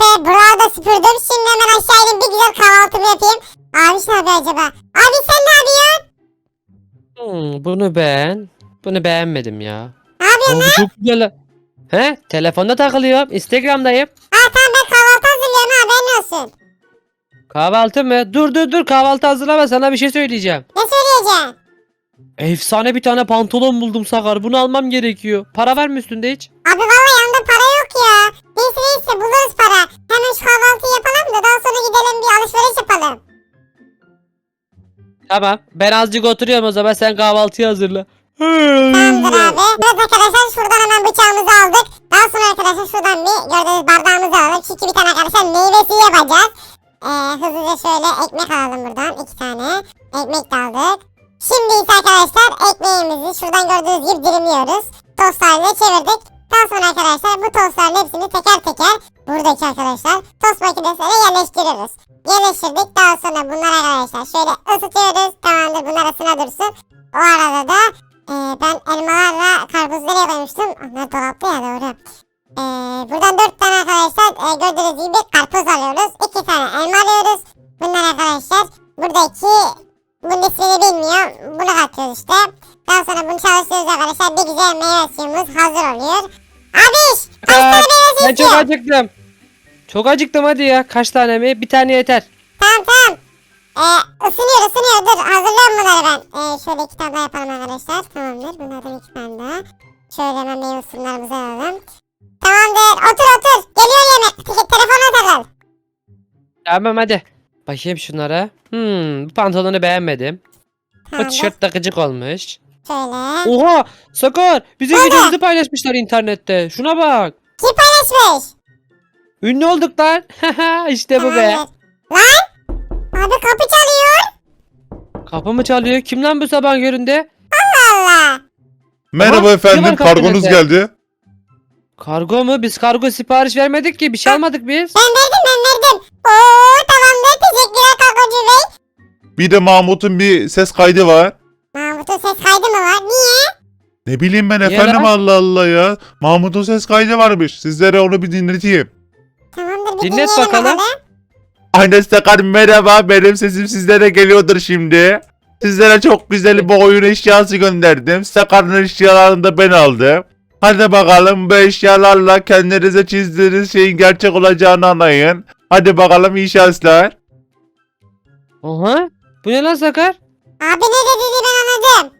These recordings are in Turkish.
be burada süpürdüm. Şimdi hemen aşağı ineyim bir güzel kahvaltımı yapayım. Abi ne yapıyor acaba? Abi sen ne yapıyorsun? Hmm, bunu beğen. Bunu beğenmedim ya. Ne yapıyorsun? Aa, bu çok güzel. ha. He? Telefonda takılıyorum. Instagram'dayım. Aa tamam ben kahvaltı hazırlıyorum ha haberin olsun. Kahvaltı mı? Dur dur dur kahvaltı hazırlama sana bir şey söyleyeceğim. Ne söyleyeceksin? Efsane bir tane pantolon buldum Sakar. Bunu almam gerekiyor. Para var mı üstünde hiç? Abi vallahi yanımda para yok ya. Neyse neyse buluruz. Hemen şu kahvaltıyı yapalım da daha sonra gidelim bir alışveriş yapalım. Tamam. Ben azıcık oturuyorum o zaman sen kahvaltıyı hazırla. Tamamdır abi. Evet arkadaşlar şuradan hemen bıçağımızı aldık. Daha sonra arkadaşlar şuradan bir gördüğünüz bardağımızı alalım. Çünkü bir tane arkadaşlar meyvesi yapacağız. Ee, hızlıca şöyle ekmek alalım buradan. iki tane. Ekmek de aldık. Şimdi ise arkadaşlar ekmeğimizi şuradan gördüğünüz gibi dilimliyoruz. Tost haline çevirdik. Daha sonra arkadaşlar bu tostların hepsini teker teker buradaki arkadaşlar tost makinesine yerleştiriyoruz. Yerleştirdik. Daha sonra bunları arkadaşlar şöyle ısıtıyoruz. Tamamdır bunlar ısına dursun. O arada da ee, ben elmalarla karpuz nereye koymuştum? Onlar dolapta ya doğru. Ee, buradan dört tane arkadaşlar e, gördüğünüz gibi karpuz alıyoruz. iki tane elma alıyoruz. Bunlar arkadaşlar buradaki bunun ismini bilmiyorum. Bunu katıyoruz işte. Daha sonra bunu çalıştırıyoruz arkadaşlar. Bir güzel meyve suyumuz hazır oluyor. Abiş! Suyu Ben çok istiyor? acıktım. Çok acıktım hadi ya. Kaç tane mi? Bir tane yeter. Tamam tamam. Ee, ısınıyor ısınıyor dur hazırlıyorum bunları ben. Ee, şöyle iki tane daha yapalım arkadaşlar. Tamamdır bunlardan iki tane daha. Şöyle hemen meyve sularımızı alalım. Tamamdır otur otur. Geliyor yemek. Te- telefona takıl. Tamam hadi. Bakayım şunlara. Hmm, bu pantolonu beğenmedim. Bu Tamamdır. tişört de gıcık olmuş. Şöyle. Oha! Sakar! Bizim Nerede? videomuzu paylaşmışlar internette. Şuna bak. Kim paylaşmış? Ünlü olduk lan. işte bu be. Tamamdır. Lan! Abi kapı çalıyor. Kapı mı çalıyor? Kim lan bu sabah göründe? Allah. Merhaba Aha, efendim, var kargonuz kapınızda? geldi. Kargo mu? Biz kargo sipariş vermedik ki. Bir şey almadık biz. Ben verdim ben verdim. Oo tamamdır. Teşekkürler Kakocu Bey. Bir de Mahmut'un bir ses kaydı var. Mahmut'un ses kaydı mı var? Niye? Ne bileyim ben efendim lan? Allah Allah ya. Mahmut'un ses kaydı varmış. Sizlere onu bir dinleteyim. Tamamdır bir Dinlet dinleyelim bakalım. Aynen Sakar merhaba benim sesim sizlere geliyordur şimdi. Sizlere çok güzel bir oyun eşyası gönderdim. Sakar'ın eşyalarını da ben aldım. Hadi bakalım bu eşyalarla kendinize çizdiğiniz şeyin gerçek olacağını anlayın. Hadi bakalım iyi şanslar. Oha! Bu ne lan Sakar? Abi ne dediğini ben anladım.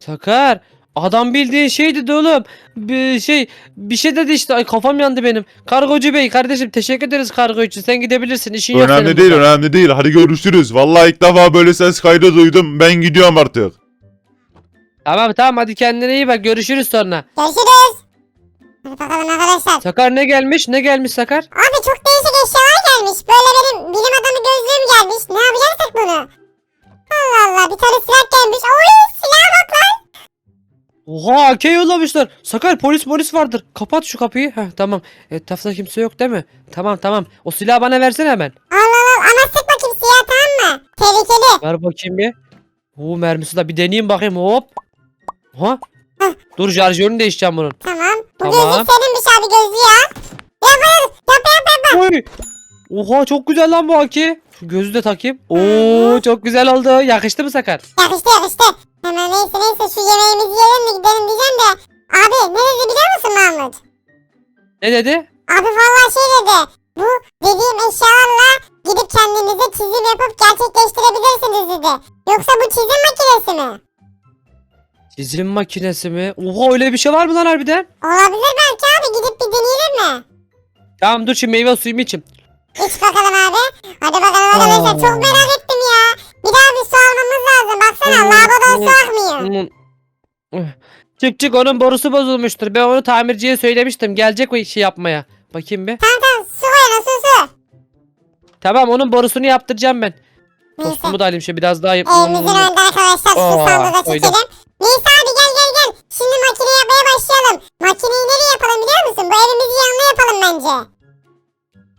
Sakar. Adam bildiğin şey dedi oğlum. Bir şey bir şey dedi işte. Ay kafam yandı benim. Kargocu bey kardeşim teşekkür ederiz kargo için. Sen gidebilirsin. İşin yok önemli değil burada. önemli değil. Hadi görüşürüz. Vallahi ilk defa böyle ses kaydı duydum. Ben gidiyorum artık. Tamam tamam hadi kendine iyi bak. Görüşürüz sonra. Görüşürüz. Hadi bakalım arkadaşlar. Sakar ne gelmiş? Ne gelmiş Sakar? Abi çok değişik eşyalar gelmiş. Böyle benim bilim adamı gözlüğüm tane silah gelmiş. Oy silah bak lan. Oha AK yollamışlar. Sakar polis polis vardır. Kapat şu kapıyı. Heh tamam. Etrafta kimse yok değil mi? Tamam tamam. O silahı bana versene hemen. Allah Allah ama sıkma kimseye tamam mı? Tehlikeli. Ver bakayım bir. Oo mermisi de bir deneyeyim bakayım hop. Ha? Dur şarjörünü değişeceğim bunun. Tamam. Bu Tamam. gözlük seninmiş abi gözlüğü ya. Yap yap yap. yap. Oy. Oha çok güzel lan bu AK. Şu gözü de takayım. Oo çok güzel oldu. Yakıştı mı Sakar? Yakıştı yakıştı. Hemen neyse neyse şu yemeğimizi yiyelim de gidelim diyeceğim de. Abi ne dedi biliyor musun Mahmut? Ne dedi? Abi vallahi şey dedi. Bu dediğim eşyalarla gidip kendinize çizim yapıp gerçekleştirebilirsiniz dedi. Yoksa bu çizim makinesi mi? Çizim makinesi mi? Oha öyle bir şey var mı lan harbiden? Olabilir belki abi gidip bir deneyelim mi? Tamam dur şimdi meyve suyumu içeyim. İç bakalım abi. Hadi bakalım arkadaşlar çok merak ettim ya. Bir daha bir su almamız lazım. Baksana lavabodan su akmıyor. Çık çık onun borusu bozulmuştur. Ben onu tamirciye söylemiştim. Gelecek o işi yapmaya. Bakayım bir. Tamam tamam su koyun su su. Tamam onun borusunu yaptıracağım ben. Neyse. Tostumu da alayım şimdi biraz daha yap. Evimizin önünde arkadaşlar su sandığı da koydum. çekelim. Neyse abi gel gel gel. Şimdi makine yapmaya başlayalım. Makineyi nereye yapalım biliyor musun? Bu evimizin yanına yapalım bence.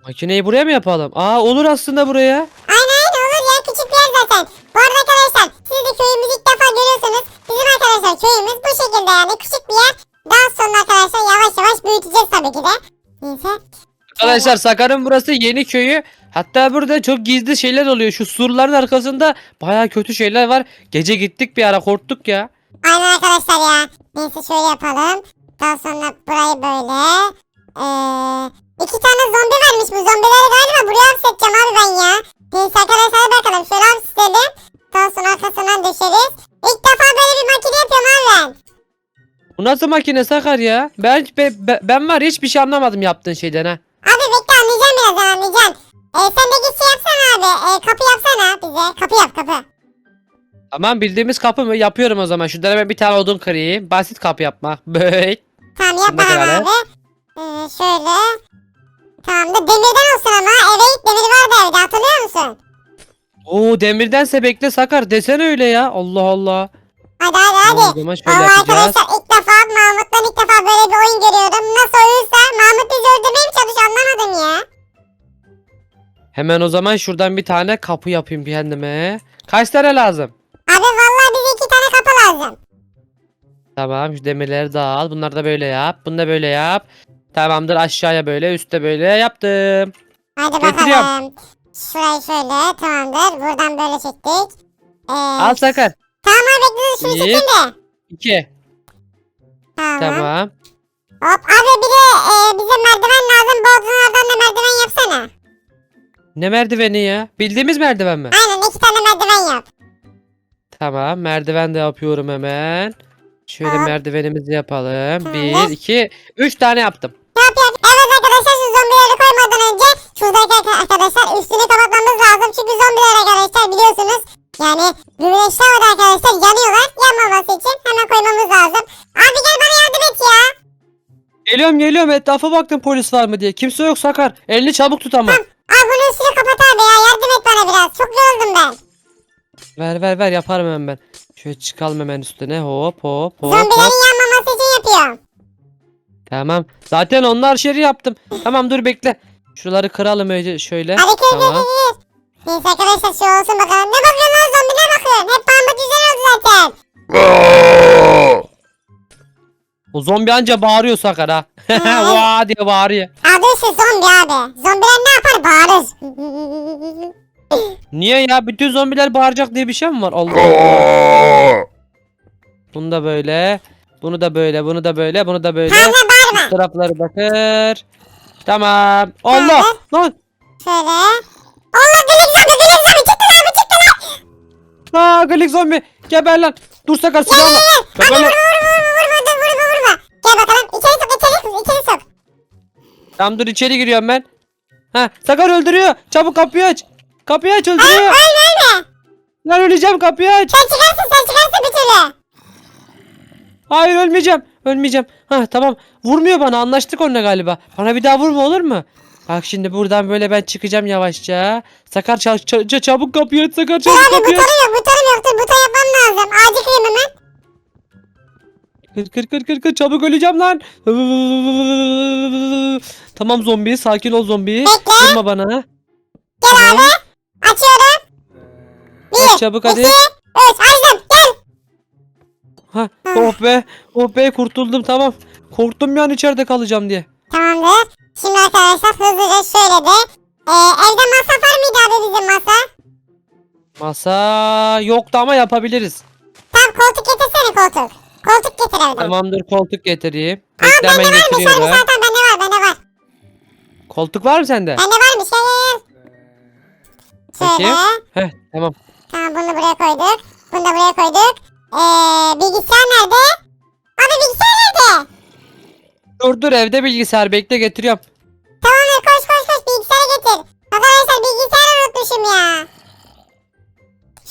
Makineyi buraya mı yapalım? Aa olur aslında buraya. Aynen aynen olur ya küçük bir yer zaten. Bu arada arkadaşlar siz de köyümüzü ilk defa görüyorsanız bizim arkadaşlar köyümüz bu şekilde yani küçük bir yer. Daha sonra arkadaşlar yavaş yavaş büyüteceğiz tabii ki de. Neyse. Arkadaşlar Sakar'ın burası yeni köyü. Hatta burada çok gizli şeyler oluyor. Şu surların arkasında baya kötü şeyler var. Gece gittik bir ara korktuk ya. Aynen arkadaşlar ya. Neyse şöyle yapalım. Daha sonra burayı böyle. Ee, iki tane zombi varmış. Bu zombileri galiba buraya hapsedeceğim abi ben ya. Neyse arkadaşlar bakalım. Şöyle hapsedelim. Sonra arkasından düşeriz. İlk defa böyle bir makine yapıyorum abi ben. Bu nasıl makine Sakar ya? Ben be- be- ben var ya hiçbir şey anlamadım yaptığın şeyden ha. Abi bekle anlayacağım birazdan anlayacaksın. Ee, sen de git şey yapsana abi. Ee, kapı yapsana bize. Kapı yap kapı. Tamam bildiğimiz kapı mı? Yapıyorum o zaman. Şuradan hemen bir tane odun kırayım. Basit kapı yapmak. Böyle. Tamam yap bakalım kıralım. Ee, şöyle. Tamam da demirden olsun ama. Eve ilk demir vardı evde hatırlıyor musun? Oo demirdense bekle Sakar. Desene öyle ya. Allah Allah. Hadi hadi hadi. o zaman şöyle Valla yapacağız. arkadaşlar ilk defa Mahmut'tan ilk defa böyle bir oyun görüyorum. Nasıl oyunsa Mahmut bizi öldürmeye mi çalışıyor anlamadım ya. Hemen o zaman şuradan bir tane kapı yapayım kendime. Kaç tane lazım? Abi vallahi bize iki tane kapı lazım. Tamam şu demirleri de al. Bunları da böyle yap. Bunu da böyle yap. Tamamdır aşağıya böyle üstte böyle yaptım. Hadi Getiriyorum. bakalım. Şurayı şöyle tamamdır. Buradan böyle çektik. Ee, Al Sakar. Tamam abi bekle şunu Bir. çekeyim de. 2. Tamam. Tamam. Hop abi bir de e, bize merdiven lazım. Bodrumlardan da merdiven yapsana. Ne merdiveni ya? Bildiğimiz merdiven mi? Aynen iki tane merdiven yap. Tamam merdiven de yapıyorum hemen. Şöyle Tamam. merdivenimizi yapalım. Tamam. 1, 2, 3 tane yaptım. Yap yap. Evet arkadaşlar şu zombileri koymadan önce şuradaki arka- arkadaşlar üstünü kapatmamız lazım. Çünkü zombiler arkadaşlar biliyorsunuz yani güneşte havada arkadaşlar yanıyorlar. Yanmaması için hemen koymamız lazım. Abi gel bana yardım et ya. Geliyorum geliyorum etrafa baktım polis var mı diye. Kimse yok Sakar. Elini çabuk tut ama. Abi bunun üstünü kapat abi ya yardım et bana biraz. Çok yoruldum ben. Ver ver ver yaparım hemen ben. Şöyle çıkalım hemen üstüne hop hop hop hop. Zombilerin yanmaması için yapıyorum. Tamam. Zaten onlar şeri yaptım. Tamam dur bekle. Şuraları kıralım önce şöyle. Hadi kır kır Tamam. kır. Neyse arkadaşlar şu olsun bakalım. Ne bakıyorsun lan zombi ne bakıyorsun? Hep bamba güzel oldu zaten. O zombi anca bağırıyor Sakar ha. Vaa diye bağırıyor. Adı şu zombi abi. Zombiler ne yapar? Bağırır. Niye ya? Bütün zombiler bağıracak diye bir şey mi var? Allah. Bunu da böyle. Bunu da böyle. Bunu da böyle. Bunu da böyle. Tamam bağırma. Üst tarafları bakır. Tamam. Allah. Lan. Şöyle. Allah gülük zombi gülük zombi çıktı lan bu çıktı lan. Aa glik zombi. Geber lan. Dur Sakar silahla. Hadi Geber vurma lan. vurma vurma dur vurma vurma. Gel bakalım içeri sok içeri sok içeri sok. Tamam dur içeri giriyorum ben. Ha Sakar öldürüyor. Çabuk kapıyı aç. Kapıyı aç öldürüyor. Ölme ölme. Lan öleceğim kapıyı aç. Sen çıkarsın sen çıkarsın bir türlü. Hayır ölmeyeceğim. Ölmeyeceğim. Ha tamam. Vurmuyor bana. Anlaştık onunla galiba. Bana bir daha vurma olur mu? Bak şimdi buradan böyle ben çıkacağım yavaşça. Sakar ça- ça- çabuk kapıyı aç. Sakar çabuk abi kapıyı aç. yok butonum yok dur buton yapmam lazım. Acil kırayım hemen. Kır kır kır kır kır çabuk öleceğim lan. Tamam zombi sakin ol zombi. Bekle. Vurma bana. Gel Tamam. abi. Açıyorum. Aç Bir, çabuk hadi. iki, üç. Açtım. Gel. Ha, oh be. Oh be kurtuldum tamam. Korktum yani içeride kalacağım diye. Tamamdır. Şimdi arkadaşlar hızlıca şöyle de. E, evde masa var mıydı abi bizim masa? Masa yoktu ama yapabiliriz. Tamam koltuk getirsene koltuk. Koltuk getir evden. Tamamdır koltuk getireyim. Aa Bekle bende hemen varmış abi getiriyorum. zaten bende var bende var. Koltuk var mı sende? Bende varmış gel gel gel. Şöyle. Bakayım. Heh tamam. Tamam bunu buraya koyduk. Bunu da buraya koyduk. Eee bilgisayar nerede? Abi bilgisayar nerede? Dur dur evde bilgisayar bekle getiriyorum. Tamamdır koş koş koş bilgisayarı getir. Arkadaşlar bilgisayarı unutmuşum ya.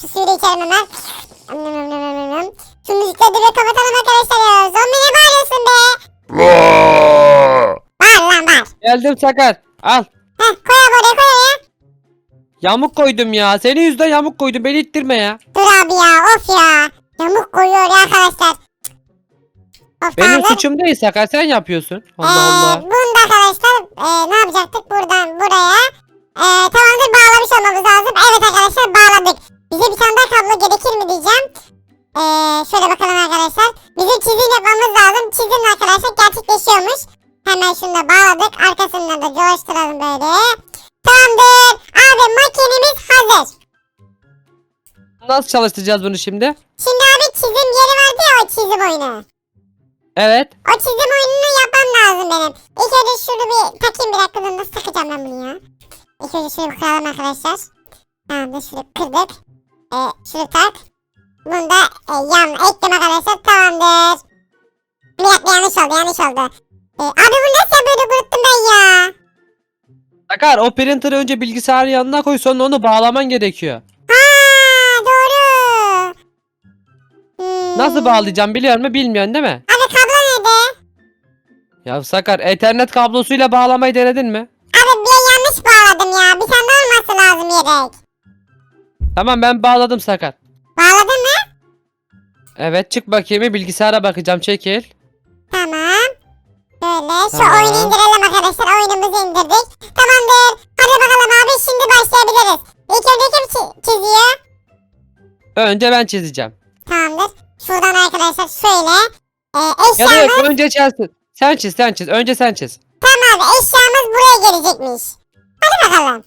Şu suyu da içerim hemen. Şu müzikleri de kapatalım arkadaşlar ya. Zombi ne bağırıyorsun be? Bağır lan bağır. Geldim Sakar. Al. Heh koy abi oraya koy oraya. Yamuk koydum ya. Senin yüzünden yamuk koydum. Beni ittirme ya. Dur abi ya of ya. Yamuk koyuyor ya arkadaşlar. Of Benim tamamdır. suçum değil Sakar. Sen yapıyorsun. Allah Ee, Allah. bunu da arkadaşlar e, ne yapacaktık buradan buraya? E, tamamdır bağlamış olmamız lazım. Evet arkadaşlar bağladık. Bize bir tane daha kablo gerekir mi diyeceğim. E, şöyle bakalım arkadaşlar. Bizim çizim yapmamız lazım. Çizim arkadaşlar gerçekleşiyormuş. Hemen şunu da bağladık. Arkasına dolaştıralım böyle. Tamamdır. Abi makinemiz hazır. Nasıl çalıştıracağız bunu şimdi? Şimdi abi çizim yeri vardı ya o çizim oyunu. Evet. O çizim oyununu yapmam lazım benim. İlk önce şunu bir takayım bir dakika dur, nasıl takacağım ben bunu ya. İlk önce şunu bir kıralım arkadaşlar. Tamamdır şunu kırdık. Ee, şunu tak. Bunu da e, yan ekledim arkadaşlar tamamdır. Bir dakika yanlış oldu yanlış oldu. Ee, abi bu nasıl böyle unuttum ben ya. Sakar o printer'ı önce bilgisayarın yanına koy sonra onu bağlaman gerekiyor. Nasıl bağlayacağım biliyor musun? Bilmiyorsun değil mi? Abi kablo nerede? Ya Sakar ethernet kablosuyla bağlamayı denedin mi? Abi bir yanlış bağladım ya. Bir tane olması lazım yedek. Tamam ben bağladım Sakar. Bağladın mı? Evet çık bakayım bir bilgisayara bakacağım çekil. Tamam. Böyle şu Tamam. oyunu indirelim arkadaşlar. Oyunumuzu indirdik. Tamamdır. Hadi bakalım abi şimdi başlayabiliriz. İlk önce kim çi- çiziyor? Önce ben çizeceğim. Tamamdır. Şuradan arkadaşlar şöyle. E, Ya da eşyamız. yok önce çizsin. Sen çiz sen çiz. Önce sen çiz. Tamam abi eşyamız buraya gelecekmiş. Hadi bakalım.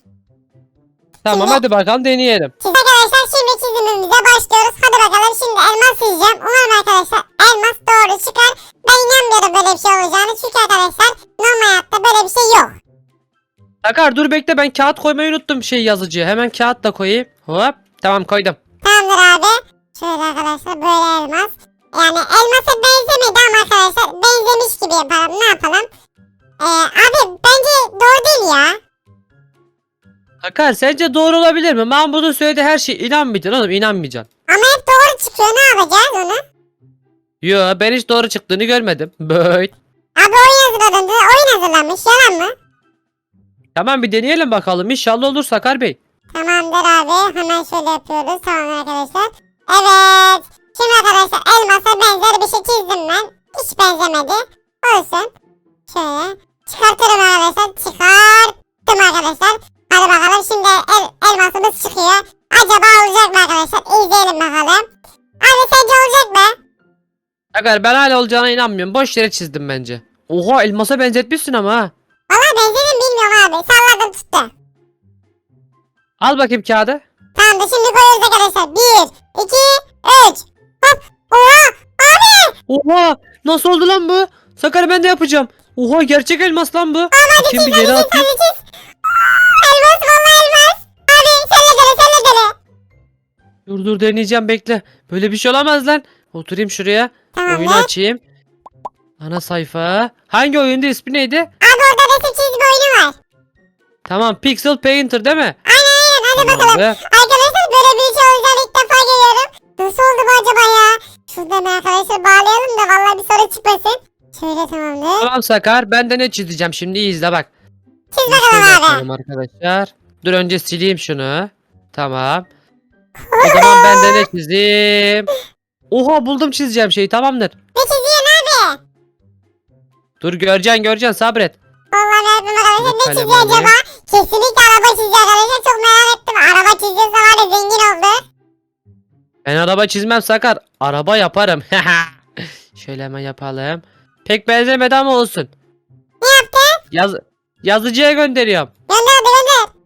Tamam Şimdi- hadi bakalım deneyelim. Siz arkadaşlar şimdi çizimimize başlıyoruz. Hadi bakalım şimdi elmas çizeceğim. Umarım arkadaşlar elmas doğru çıkar. Ben inanmıyorum böyle bir şey olacağını. Çünkü arkadaşlar normal hayatta böyle bir şey yok. Sakar dur bekle ben kağıt koymayı unuttum şey yazıcıya. Hemen kağıt da koyayım. Hop tamam koydum. Tamamdır abi. Şöyle arkadaşlar böyle elmas. Yani elmasa benzemedi ama arkadaşlar benzemiş gibi yapalım. Ne yapalım? Ee, abi bence doğru değil ya. Sakar sence doğru olabilir mi? Mahmut'un söylediği her şey inanmayacaksın oğlum inanmayacaksın. Ama hep doğru çıkıyor. Ne yapacağız onu? Yo ben hiç doğru çıktığını görmedim. Böyle. Abi oyun hazırladın. Oyun hazırlanmış. Yalan mı? Tamam bir deneyelim bakalım. İnşallah olur Sakar Bey. Tamamdır abi. Hemen şöyle yapıyoruz. Tamam arkadaşlar. Evet. Şimdi arkadaşlar elmasa benzer bir şey çizdim ben. Hiç benzemedi. Olsun. Şöyle. Çıkartıyorum arkadaşlar. Çıkarttım arkadaşlar. Hadi bakalım şimdi el, elmasımız çıkıyor. Acaba olacak mı arkadaşlar? İzleyelim bakalım. Abi sence olacak mı? Sakar ben hala olacağına inanmıyorum. Boş yere çizdim bence. Oha elmasa benzetmişsin ama ha. Valla benzedim bilmiyorum abi. Salladım tuttu. Al bakayım kağıdı. Tamamdır şimdi koyuyoruz arkadaşlar. Bir, iki, üç. Hop. Oha. Abi. Oha nasıl oldu lan bu? Sakar ben de yapacağım. Oha gerçek elmas lan bu. Bakayım çiz bir yere atayım. Elmas valla elmas. Abi senle dene senle dene. Dur dur deneyeceğim bekle. Böyle bir şey olamaz lan. Oturayım şuraya. Tamam Oyunu lan. açayım. Ana sayfa. Hangi oyundu ismi neydi? Abi orada resim çizme oyunu var. Tamam Pixel Painter değil mi? Aynen hadi bakalım. Arkadaşlar böyle bir şey olacağını ilk defa görüyorum. Nasıl oldu bu acaba ya? Şuradan arkadaşlar bağlayalım da vallahi bir soru çıkmasın. Şöyle tamamdır. Tamam Sakar ben de ne çizeceğim şimdi iyi izle bak. Çiz Şöyle bakalım abi. yapalım arkadaşlar. Dur önce sileyim şunu. Tamam. O zaman ben de ne çizeyim? Oha buldum çizeceğim şeyi tamamdır. Ne çiziyorsun abi? Dur göreceksin göreceksin sabret. Vallahi ben yapayım arkadaşlar ne Kalem çiziyor alayım. acaba? Kesinlikle araba çiziyor arkadaşlar. Çok merak ettim. Araba çiziyorsa var ya zengin oldu. Ben araba çizmem Sakar. Araba yaparım. Şöyle hemen yapalım. Pek benzemedi ama olsun. Ne yaptın? Yaz yazıcıya gönderiyorum. Gönder hadi gönder.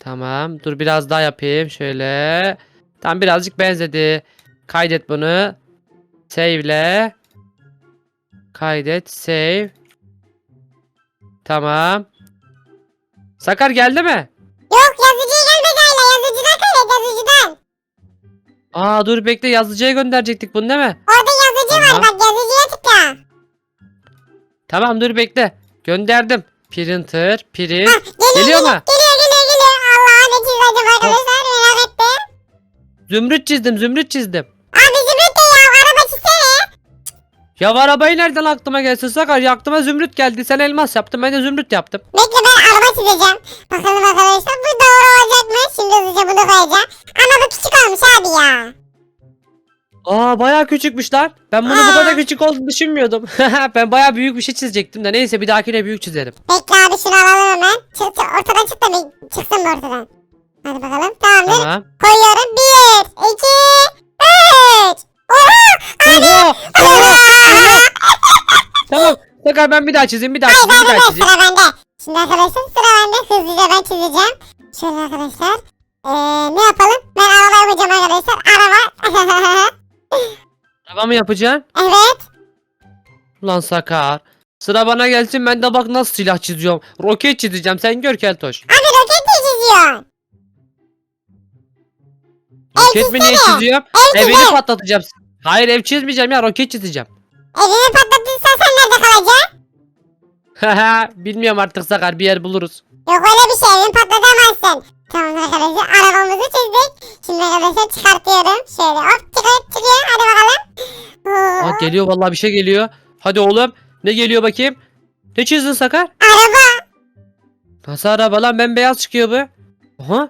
Tamam. Dur biraz daha yapayım. Şöyle. Tam birazcık benzedi. Kaydet bunu. Save'le. Kaydet. Save. Tamam. Sakar geldi mi? Yok yazıcıya gelmedi hala. Yazıcıdan kaydet yazıcıdan. Aa dur bekle yazıcıya gönderecektik bunu değil mi? Orada yazıcı Tamam. var bak yazıcıya tıkla. Tamam dur bekle. Gönderdim. Printer, print. Geliyor Geliyor mu? Geliyor geliyor geliyor. Allah ne çiz acaba arkadaşlar merak ettim. Zümrüt çizdim, zümrüt çizdim. Abi zümrüt Ya arabayı nereden aklıma gelsin Sakar? Ya aklıma zümrüt geldi. Sen elmas yaptın, ben de zümrüt yaptım. Bekle ben araba çizeceğim. Bakalım arkadaşlar bu doğru olacak mı? Şimdi hızlıca bunu koyacağım. Ama bu küçük olmuş abi ya. Aa bayağı küçükmüş lan. Ben bunu bu Aa. kadar küçük olduğunu düşünmüyordum. ben bayağı büyük bir şey çizecektim de neyse bir dahakine büyük çizerim. Bekle abi şunu alalım hemen. Çık, çık, ortadan çık da bir çıksın bu ortadan. Hadi bakalım tamamdır. Tamam. Koyuyorum. Bir, iki, üç. Oha! Oha! Oha! Sakar ben bir daha çizeyim, bir daha Hayır çizeyim, bir daha çizeyim. sıra bende. Şimdi arkadaşlar sıra bende hızlıca ben çizeceğim. Şöyle arkadaşlar. Ee, ne yapalım? Ben araba yapacağım arkadaşlar. Araba. Araba mı yapacaksın? evet. Ulan Sakar. Sıra bana gelsin ben de bak nasıl silah çiziyorum. Roket çizeceğim sen gör Keltoş. Abi roket de çiziyorsun. Roket mi niye çizsene. çiziyorum? Ev Evini çizer. patlatacağım. Hayır ev çizmeyeceğim ya roket çizeceğim. Evini patlatırsan sen nerede kalacaksın? Haha bilmiyorum artık Sakar bir yer buluruz. Yok öyle bir şey evin patlatamazsın. Tamam arkadaşlar arabamızı çizdik. Şimdi arkadaşlar çıkartıyorum. Şöyle hop çıkart çıkıyor hadi bakalım. Aa, geliyor vallahi bir şey geliyor. Hadi oğlum ne geliyor bakayım. Ne çizdin Sakar? Araba. Nasıl araba lan bembeyaz çıkıyor bu. Aha.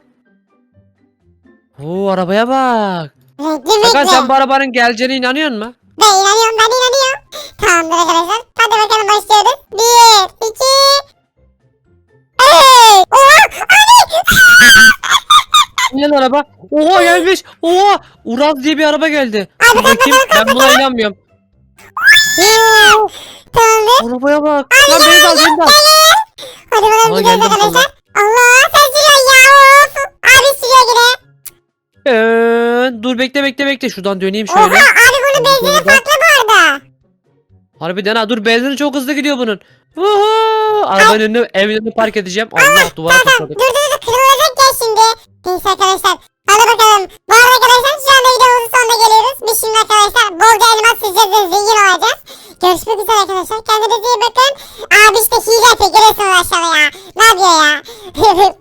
Oo arabaya bak. Renkli Sakar renkli. sen bu arabanın geleceğine inanıyor musun? Ben inanıyorum ben inanıyorum. Tamamdır arkadaşlar. Hadi bakalım başlıyoruz. Bir, iki, üç. Oha! Ne araba? Oha gelmiş. Oha Uraz diye bir araba geldi. Dur bakayım ben buna inanmıyorum. Tamamdır. arabaya bak. Lan beni de al beni de al. Hadi bakalım Aa, gidiyoruz geldim arkadaşlar. Allah sen sürüyorsun ya. Of. Abi sürüyor yine. Ee, dur bekle bekle bekle şuradan döneyim Oha şöyle. abi bunun benzini arada. Harbiden ha dur benzini çok hızlı gidiyor bunun. Vuhu! Arabanın önüne evin önüne park edeceğim. Allah duvara Tamam dur topladık. dur dur kırılacak ya şimdi. Neyse arkadaşlar. Hadi bakalım. Bu arada arkadaşlar şu anda videomuzun sonuna geliyoruz. Biz şimdi arkadaşlar bolca elmas sileceğiz ve zengin olacağız. Görüşmek üzere arkadaşlar. Kendinize iyi bakın. Abi işte hile yapıyor. Görüyorsunuz aşağıda ya. Ne yapıyor ya?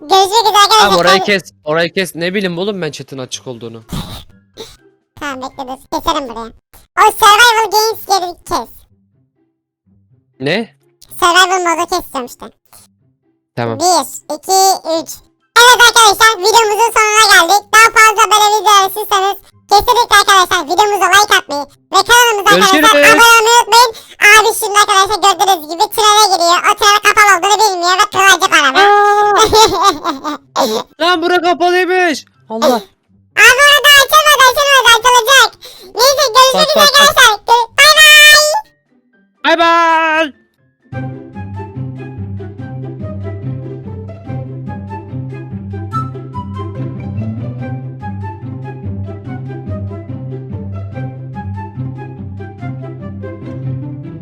Görüşmek üzere arkadaşlar. Tamam orayı kes. Orayı kes. Ne bileyim oğlum ben chat'in açık olduğunu. Tamam bekle dur. Keserim buraya. O survival games geri kes. Ne? Survival modu keseceğim işte. Tamam. 1, 2, 3. Evet arkadaşlar videomuzun sonuna geldik. Daha fazla böyle videolar istiyorsanız kesinlikle arkadaşlar videomuza like atmayı ve kanalımıza arkadaşlar Görüşürüz. abone